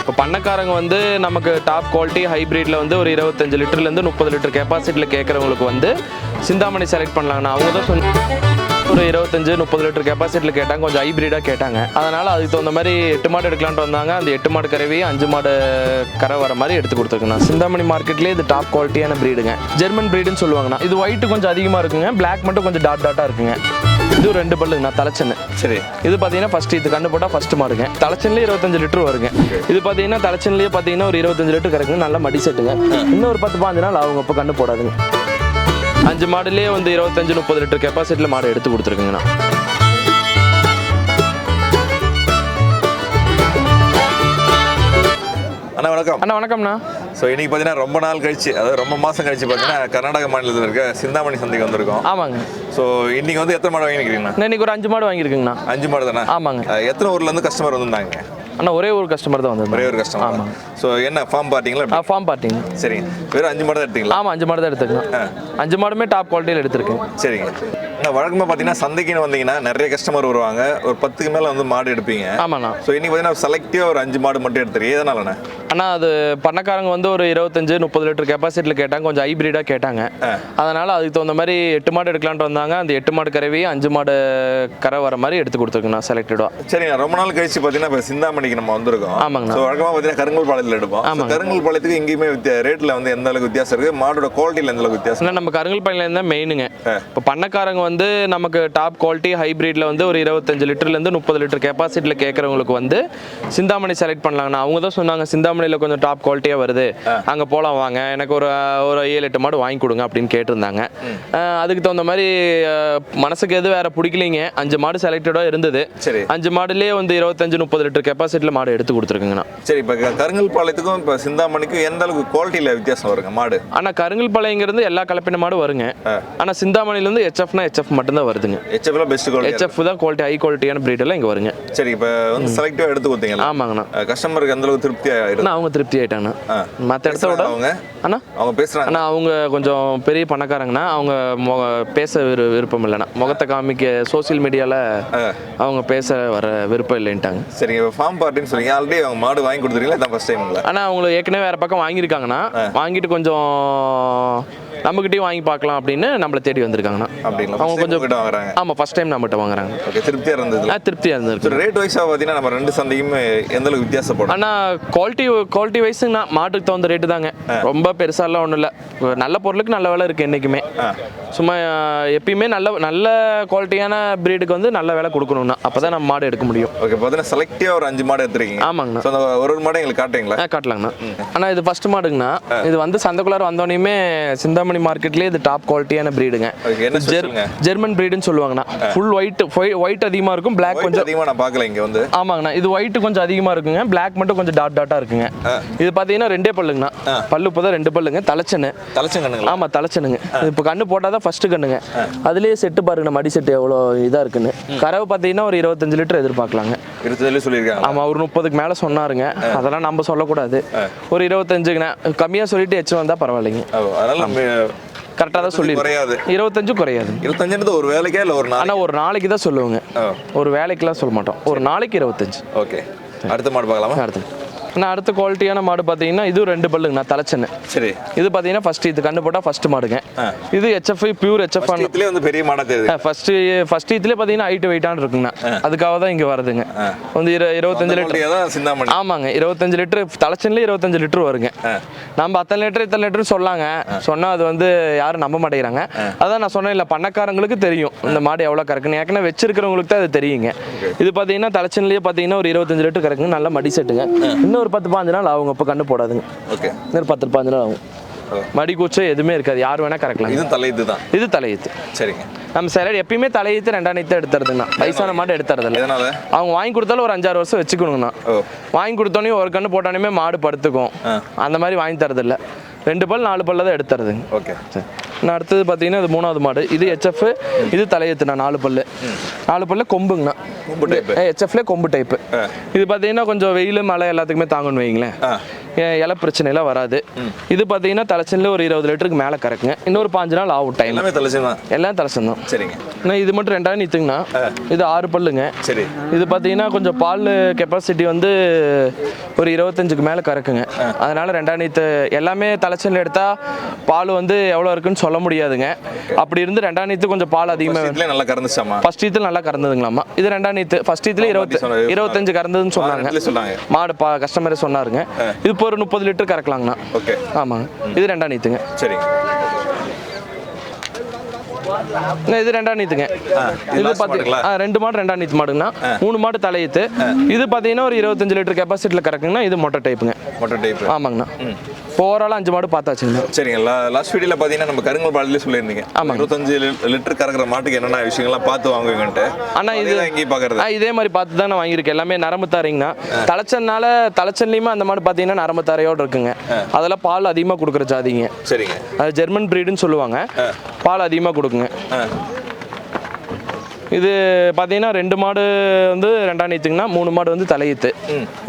இப்போ பண்ணக்காரங்க வந்து நமக்கு டாப் குவாலிட்டி ஹைப்ரிட்ல வந்து ஒரு இருபத்தஞ்சு லிட்டர்லேருந்து முப்பது லிட்டர் கெப்பாசிட்டியில் கேட்குறவங்களுக்கு வந்து சிந்தாமணி செலக்ட் பண்ணலாங்கண்ணா. அவங்க தான் சொன்ன ஒரு இருபத்தஞ்சு முப்பது லிட்டர் கெப்பாசிட்டியில் கேட்டாங்க. கொஞ்சம் ஹைப்ரிடாக கேட்டாங்க. அதனால் அதுக்கு தகுந்த மாதிரி எட்டு மாடு எடுக்கலான்ட்டு வந்தாங்க. அந்த எட்டு மாடு கறவி அஞ்சு மாடு கரை வர மாதிரி எடுத்து கொடுத்துருக்குண்ணா சிந்தாமணி மார்க்கெட்லேயே இது டாப் குவாலிட்டியான ப்ரீடுங்க ஜெர்மன் ப்ரீடுன்னு சொல்லுவாங்கண்ணா இது ஒயிட் கொஞ்சம் அதிகமாக இருக்குங்க. பிளாக் மட்டும் கொஞ்சம் டாட் டாட்டாக இருக்குங்க. இது ரெண்டு பல்லுங்கண்ணா தலைச்சன்னு. சரி. இது பார்த்தீங்கன்னா ஃபர்ஸ்ட் இது கண்டு போட்டால் ஃபர்ஸ்ட் மாடுங்க. தலைச்சன்லேயே இருபத்தஞ்சு லிட்டர் வருங்க. இது பார்த்தீங்கன்னா தலைச்சன்லேயே பார்த்தீங்கன்னா ஒரு இருபத்தஞ்சு லிட்டர் கிடைக்குங்க நல்லா மடி செட்டுங்க இன்னும் ஒரு பத்து பாஞ்சு நாள் அவங்க இப்போ கண்டு போடாதுங்க. அஞ்சு மாடுலேயே வந்து இருபத்தஞ்சு முப்பது லிட்டர் கெப்பாசிட்டியில் மாடு எடுத்து கொடுத்துருக்குங்கண்ணா. அண்ணா வணக்கம். அண்ணா வணக்கம்ண்ணா. ஸோ இன்னைக்கு பார்த்தீங்கன்னா ரொம்ப நாள் கழிச்சு அதாவது ரொம்ப மாதம் கழிச்சு பார்த்தீங்கன்னா கர்நாடக மாநிலத்தில் இருக்க சிந்தாமணி சந்தைக்கு வந்திருக்கோம். ஆமாங்க. ஸோ இன்னைக்கு வந்து எத்தனை மாடு வாங்கிக்கிறீங்கண்ணா நான் இன்னைக்கு ஒரு அஞ்சு மாடு வாங்கியிருக்குங்கண்ணா. அஞ்சு மாடு தானே? ஆமாங்க. எத்தனை ஊர்லேருந்து கஸ்டமர் வந்திருந்தாங்க? அண்ணா ஒரே ஒரு கஸ்டமர் தான் ஒரே வந்திருந்தாங்க ஒரு கஸ்டமர் ஸோ என்ன ஃபார்ம் பார்த்தீங்களா ஃபார்ம் பார்ட்டிங்க சரிங்க வெறும் அஞ்சு மாடு தான் எடுத்தீங்களா? ஆமாம் அஞ்சு மாடு தான் எடுத்துக்கலாம் அஞ்சு மாடுமே டாப் குவாலிட்டியில் எடுத்திருக்கேன். சரிங்க. வழக்கமாக பார்த்தீங்கன்னா சந்தைக்குன்னு வந்தீங்கன்னா நிறைய கஸ்டமர் வருவாங்க. ஒரு பத்துக்கு மேலே வந்து மாடு எடுப்பீங்க. ஆமாண்ணா. ஸோ இன்னைக்கு பார்த்தீங்கன்னா செலக்டிவாக ஒரு அஞ்சு மாடு மட்டும் எடுத்துருக்கீங்க எதனாலண்ணே அண்ணா? அது பண்ணக்காரங்க வந்து ஒரு இருபத்தஞ்சு முப்பது லிட்டர் கெப்பாசிட்டியில் கேட்டாங்க. கொஞ்சம் ஹைப்ரிடாக கேட்டாங்க. அதனால் அதுக்கு தகுந்த மாதிரி எட்டு மாடு எடுக்கலான்ட்டு வந்தாங்க. அந்த எட்டு மாடு கறவி அஞ்சு மாடு கரை வர மாதிரி எடுத்து கொடுத்துருக்குண்ணா செலக்டடாக சரிங்க ரொம்ப நாள் கழிச்சு பார்த்தீங்கன்னா இப்போ சிந்தாமணிக்கு நம்ம வந்திருக்கோம். ஆமாங்கண்ணா. ஸோ வழக்கமாக பார்த்தீங்கன்னா கருங்கல் பாளையத்தில் எடுப்போம். So, கருங்கல் பாளையத்துக்கு எங்கேயுமே ரேட்டில் வந்து எந்த அளவுக்கு வித்தியாசம் இருக்குது மாடோட குவாலிட்டியில் எந்த அளவுக்கு வித்தியாசம் ஆனால் நம்ம கருங்கல் பையில தான் மெயினுங்க இப்போ பண்ணக்காரங்க வந்து நமக்கு டாப் குவாலிட்டி ஹைப்ரிட்ல வந்து ஒரு இருபத்தஞ்சு லிட்டர்லேருந்து முப்பது லிட்டர் கெப்பாசிட்டியில் கேட்குறவங்களுக்கு வந்து சிந்தாமணி செலக்ட் பண்ணலாங்கண்ணா. அவங்க தான் சொன்னாங்க சிந்தாமணியில் கொஞ்சம் டாப் குவாலிட்டியாக வருது. அங்கே போகலாம் வாங்க. எனக்கு ஒரு ஒரு ஏழு எட்டு மாடு வாங்கி கொடுங்க அப்படின்னு கேட்டிருந்தாங்க. அதுக்கு தகுந்த மாதிரி மனசுக்கு எது வேற பிடிக்கலைங்க. அஞ்சு மாடு செலக்டடாக இருந்தது. சரி. அஞ்சு மாடுலேயே வந்து இருபத்தஞ்சு முப்பது லிட்டர் கெப்பாசிட்டியில் மாடு எடுத்து கொடுத்துருக்குங்கண்ணா. சரி இப்போ கருங்கல் பாளையத்துக்கும் இப்போ சிந்தாமணிக்கும் எந்த அளவுக்கு குவாலிட்டியில் வித்தியாசம் வருங்க மாடு? ஆனால் கருங்கல் பாளையங்கிறது எல்லா கலப்பின மாடும் வருங்க. ஆனால் சிந்தாமணிலேருந்து ஹெச்எஃப்னா ஹெச்எஃப் மட்டும்தான் வருதுங்க. ஹெச்எஃப்ல பெஸ்ட் குவாலிட்டி ஹெச்எஃப் தான் குவாலிட்டி ஹை குவாலிட்டியான பிரீடெல்லாம் இங்கே வருங்க. சரி இப்போ வந்து செலக்டிவாக எடுத்து கொடுத்தீங்களா ஆமாங்கண்ணா. கஸ்டமருக்கு எந்த அளவுக்கு இருக்கு அண்ணா அவங்க திருப்தி ஆயிட்டாங்கண்ணா. மற்ற இடத்த விட அவங்க? அண்ணா. அவங்க பேசுகிறாங்க அண்ணா அவங்க கொஞ்சம் பெரிய பணக்காரங்கண்ணா. அவங்க முக பேச விரு விருப்பம் இல்லைண்ணா. முகத்தை காமிக்க சோஷியல் மீடியாவில் அவங்க பேச வர விருப்பம் இல்லைன்ட்டாங்க. சரிங்க இப்போ ஃபார்ம் பார்ட்டின்னு சொல்றீங்க. ஆல்ரெடி அவங்க மாடு வாங்கி கொடுத்துருக்கீங்களா இதான் ஃபஸ்ட் டைமுங்களா ஆனால் அவங்க ஏற்கனவே வேறு பக்கம் வாங்கியிருக்காங்கண்ணா. வாங்கிட்டு கொஞ்சம் நம்மக்கிட்டேயும் வாங்கி பார்க்கலாம் அப்படின்னு நம்மளை தேடி வந்திருக்காங்கண்ணா. அவங்க கொஞ்சம் கிட்ட வாங்குறாங்க. ஆமாம் ஃபஸ்ட் டைம் நம்மகிட்ட வாங்குறாங்க திருப்தியாக இருந்தது திருப்தியாக இருந்திருக்கு. ஸோ ரேட் வைஸாக பார்த்தீங்கன்னா நம்ம ரெண்டு சந்தையுமே எந்த அளவுக்கு வித்தியாசப்படும்? அண்ணா குவாலிட்டி குவாலிட்டி வைஸுங்கண்ணா மாட்டுக்கு தகுந்த ரேட்டு தாங்க. ரொம்ப பெருசாலாம் ஒன்றும் இல்லை. நல்ல பொருளுக்கு நல்ல விலை இருக்குது என்றைக்குமே சும்மா எப்பயுமே நல்ல நல்ல குவாலிட்டியான ப்ரீடுக்கு வந்து நல்ல விலை கொடுக்கணும்னா அப்போ தான் நம்ம மாடு எடுக்க முடியும். ஓகே பார்த்தீங்கன்னா செலக்டிவாக ஒரு அஞ்சு மாடு எடுத்துருக்கீங்க. ஆமாங்கண்ணா. ஒரு ஒரு மாடு எங்களுக்கு காட்டுறீங்களா? காட்டலாங்கண்ணா. அண்ணா இது ஃபர்ஸ்ட் மாடுங்கண்ணா. இது வந்து சந்தைக்குள்ளார வந்தோடனே சிந்தாமணி மார்க்கெட்லேயே இது டாப் குவாலிட்டியான ப்ரீடுங்க ஜெர்மன் ப்ரீடுன்னு சொல்லுவாங்கண்ணா. ஃபுல் ஒயிட் ஒயிட் அதிகமாக இருக்கும் பிளாக் கொஞ்சம் அதிகமாக நான் பார்க்கல இங்கே வந்து. ஆமாங்கண்ணா. இது ஒயிட் கொஞ்சம் அதிகமாக இருக்குங்க. பிளாக் மட்டும் கொஞ்சம் டாட் டாட்டாக இருக்குங்க. இது பார்த்தீங்கன்னா ரெண்டே பல்லுங்கண்ணா. பல்லு இப்போ தான் ரெண்டு பல்லுங்க. தலைச்சன்னு. தலைச்சங்கண்ணுங்களா ஆமாம் தலைச்சனுங்க இப்போ கண்ணு போட்டால் தான் ஃபஸ்ட்டு கண்ணுங்க. அதுலேயே செட்டு பாருங்க மடி செட்டு எவ்வளோ இதாக இருக்குன்னு. கறவை பார்த்தீங்கன்னா ஒரு இருபத்தஞ்சு லிட்டர் எதிர்பார்க்கலாங்க. இருபத்தேழு சொல்லியிருக்காங்க. ஆமாம் ஒரு முப்பதுக்கு மேலே சொன்னாருங்க. அதெல்லாம் நம்ம சொல்லக்கூடாது. ஒரு இருபத்தஞ்சுங்கண்ணா கம்மியாக சொல்லிட்டு எச்சு வந்தால் பரவாயில்லைங்க. அதனால நம்ம கரெக்டாக தான் சொல்லி குறையாது. இருபத்தஞ்சு குறையாது. இருபத்தஞ்சுன்றது ஒரு வேலைக்கே இல்லை ஒரு நாள் ஆனால் ஒரு நாளைக்கு தான் சொல்லுவோங்க. ஒரு வேலைக்கெல்லாம் சொல்ல மாட்டோம். ஒரு நாளைக்கு இருபத்தஞ்சு. ஓகே. அடுத்த மாடு பார்க்கலாமா? அடுத்து நான் அடுத்த குவாலிட்டியான மாடு பார்த்தீங்கன்னா இது ரெண்டு பல்லுங்கண்ணா தலைச்சன்னு. சரி. இது பார்த்தீங்கன்னா ஃபர்ஸ்ட் இது கண்ணு போட்டால் ஃபர்ஸ்ட் மாடுங்க. இது ஹெச்எஃப் பியூர் ஹெச்எஃப் இதுலேயே வந்து பெரிய மாடா தெரியுது. ஃபர்ஸ்ட் ஃபர்ஸ்ட் இதுலேயே பார்த்தீங்கன்னா ஹைட் வெயிட்டான இருக்குங்கண்ணா அதுக்காக தான் இங்கே வருதுங்க. வந்து இரு இருபத்தஞ்சு லிட்டர் ஆமாங்க இருபத்தஞ்சு லிட்டர் தலைச்சன்லேயே இருபத்தஞ்சு லிட்டர் வருங்க. நம்ம அத்தனை லிட்டர் இத்தனை லிட்டர் சொல்லாங்க. சொன்னால் அது வந்து யாரும் நம்ப மாட்டேங்கிறாங்க. அதான் நான் சொன்னேன் இல்லை பண்ணக்காரங்களுக்கு தெரியும். இந்த மாடு எவ்வளோ கறக்குன்னு. ஏற்கனவே வச்சிருக்கிறவங்களுக்கு தான் அது தெரியுங்க. இது பார்த்தீங்கன்னா தலைச்சன்லேயே பார்த்தீங்கன்னா ஒரு இருபத்தஞ்சு லிட்டர் கறக்குங்க. நல்லா மடி செட்டுங்க. இன்னும் ஒரு பத்து பாஞ்சு நாள் அவங்க இப்போ கண்டு போடாதுங்க. ஓகே. இன்னொரு பத்து பாஞ்சு நாள் ஆகும். மடி கூச்சம் எதுவுமே இருக்காது. யார் வேணால் கறக்கலாம். இதுவும் தலை இதுதான் இது தலையீத்து சரிங்க. நம்ம சில எப்பயுமே தலையீத்து ரெண்டாம் நீத்து எடுத்துறதுங்கண்ணா வயசான மாடு எடுத்துறதில்ல. அவங்க வாங்கி கொடுத்தாலும் ஒரு அஞ்சாறு வருஷம் வச்சுக்கணுங்கண்ணா. வாங்கி கொடுத்தோன்னே ஒரு கண்ணு போட்டானுமே மாடு படுத்துக்கும். அந்த மாதிரி வாங்கி தரதில்ல. ரெண்டு பல் நாலு பல்ல தான் எடுத்துறதுங்க. ஓகே. சரி. நான் அடுத்தது பார்த்தீங்கன்னா இது மூணாவது மாடு. இது ஹெச்எஃப் இது தலையத்துண்ணா நாலு பல்லு. நாலு பல்லு கொம்புங்கண்ணா. கொம்பு type. ஹெச்எஃப்ல கொம்பு டைப்பு இது பார்த்தீங்கன்னா கொஞ்சம் வெயில் மழை எல்லாத்துக்குமே தாங்கன்னு வைங்களேன் இலை பிரச்சனைலாம் வராது. இது பார்த்தீங்கன்னா தலைச்சனில் ஒரு இருபது லிட்டருக்கு மேலே கறக்குங்க. இன்னொரு பாஞ்சு நாள் ஆகும் டைம் எல்லாமே தலைச்சம் தான். எல்லாம் தலைச்சந்தான் சரிங்க. ஆனால் இது மட்டும் ரெண்டாயிரம் நீத்துங்கண்ணா இது ஆறு பல்லுங்க. சரி. இது பார்த்தீங்கன்னா கொஞ்சம் பால் கெப்பாசிட்டி வந்து ஒரு இருபத்தஞ்சுக்கு மேலே கறக்குங்க. அதனால ரெண்டாம் நீத்து எல்லாமே தலைச்சல் எடுத்தால் பால் வந்து எவ்வளோ இருக்குன்னு சொல்ல முடியாதுங்க. அப்படி இருந்து ரெண்டாம் நீத்து கொஞ்சம் பால் அதிகமாக நல்லா கறந்துச்சாமா ஃபர்ஸ்ட் ஈத்தில் நல்லா கறந்ததுங்களாமா இது நீத்து ஃபர்ஸ்ட் ஈத்தில் இருபத்தி. இருபத்தஞ்சு கறந்ததுன்னு சொன்னாங்க. மாடு பா கஸ்டமரே சொன்னாருங்க. இது இப்போ ஒரு முப்பது லிட்டர் கறக்கலாங்கண்ணா. ஓகே. ஆமாங்க. இது ரெண்டாம் சரிங்க அண்ணா, இது ரெண்டாம் நீத்துங்க. இது? ஆ, ரெண்டு மாடு ரெண்டாம் நீத்து மாடுங்கண்ணா. மூணு மாடு தலையீத்து. இது பார்த்தீங்கன்னா ஒரு இருபத்தஞ்சு லிட்டர் கெப்பாசிட்டியில் கறக்குங்கண்ணா. இது மொட்டை டைப்புங்க மொட்டை டைப் ஆமாங்கண்ணா. இப்போ ஓவரால் அஞ்சு மாடு பார்த்தாச்சுங்கண்ணா. சரிங்க லாஸ்ட் வீடியோல பாத்தீங்கன்னா நம்ம கருங்கல் பாடலே சொல்லியிருந்தீங்க. ஆமாங்க. இருபத்தஞ்சு லிட்டர் கறக்குற மாட்டுக்கு என்னென்ன விஷயங்கள்லாம் பார்த்து வாங்குவீங்கன்ட்டு அண்ணா, இது- பாக்குறது. ஆ இதே மாதிரி பார்த்து தான் நான் வாங்கியிருக்கேன். எல்லாமே நரம்பு தாரைங்கண்ணா தலைச்சனால தலைச்சன்லையுமே அந்த மாடு பார்த்தீங்கன்னா நரம்பு தாரையோடு இருக்குங்க அதெல்லாம் பால் அதிகமாக கொடுக்குற ஜாதிங்க. சரிங்க. அது ஜெர்மன் ப்ரீடுன்னு சொல்லுவாங்க. பால் அதிகமாக கொடுக்குங்க. இது பார்த்தீங்கன்னா ரெண்டு மாடு வந்து ரெண்டாம் நீத்துங்கன்னா மூணு மாடு வந்து தலையீத்து.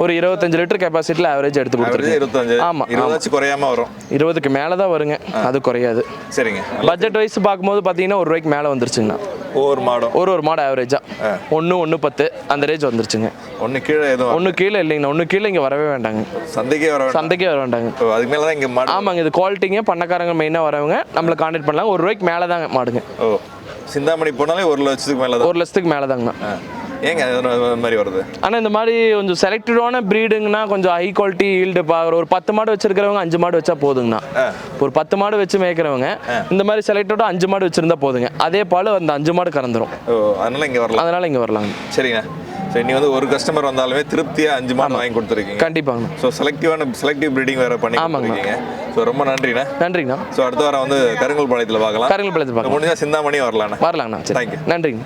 ஒரு இருபத்தஞ்சு லிட்டர் கெப்பாசிட்டியில் ஆவரேஜ் எடுத்து அவரேஜ் கொடுத்துருக்கேன். இருபத்தஞ்சு. ஆமா, இருபதாச்சும் குறையாம வரும். இருபதுக்கு மேலே தான் வருங்க அது குறையாது. சரிங்க. பட்ஜெட் வைஸ் பார்க்கும்போது பார்த்தீங்கன்னா ஒரு ரூபாய்க்கு மேலே வந்துருச்சுங்கண்ணா. ஒவ்வொரு மாடும். ஒரு ஒரு மாடு ஆவரேஜாக ஒன்று ஒன்று பத்து அந்த ரேஞ்ச் வந்துருச்சுங்க. ஒண்ணு கீழே எதுவும் ஒன்று கீழே இல்லைங்கண்ணா. ஒன்று கீழே இங்கே வரவே வேண்டாங்க. சந்தைக்கே வர சந்தைக்கே வர வேண்டாங்க. அதுக்கு மேல தான் இங்க மாடு ஆமாங்க இது குவாலிட்டிங்க பண்ணக்காரங்க மெயினாக வரவங்க நம்மளை காண்டாக்ட் பண்ணலாம் ஒரு ரூபாய்க்கு மேலே தாங்க மாடுங்க. ஓ சிந்தாமணி போனாலே ஒரு லட்சத்துக்கு மேல தான் ஒரு லட்சத்துக்கு மேலே தாங்கண்ணா ஆ. ஏங்க மாதிரி வருது? ஆனால் இந்த மாதிரி கொஞ்சம் செலக்டடான ப்ரீடுங்கன்னா கொஞ்சம் ஹை குவாலிட்டி ஈல்டு பார்க்குற ஒரு பத்து மாடு வச்சிருக்கிறவங்க அஞ்சு மாடு வச்சா போதுங்கண்ணா. ஒரு பத்து மாடு வச்சு மேய்க்கிறவங்க இந்த மாதிரி செலக்டடாக அஞ்சு மாடு வச்சிருந்தா போதுங்க. அதே பால் அந்த அஞ்சு மாடு கறந்துரும். ஓ அதனால இங்க வரலாம் அதனால இங்கே வரலாங்க. சரிங்க ஸோ இன்னைக்கு வந்து ஒரு கஸ்டமர் வந்தாலுமே திருப்தியா அஞ்சு மாடு வாங்கி கொடுத்துருக்கீங்க. கண்டிப்பாங்க ஸோ செலக்டிவான செலக்டிவ் ப்ரீடிங் வேற பண்ணி ஆமாங்க. ஸோ ரொம்ப நன்றிண்ணே. நன்றிங்கண்ணா. ஸோ அடுத்த வாரம் வந்து கருங்கல் பாளையத்தில் பார்க்கலாம். கருங்கல் பழத்தில் பார்க்கலாம். முடிஞ்சா சிந்தாமணியும் வரலாண்ணே. வரலாங்கண்ணா. சரி. You. நன்றிங்க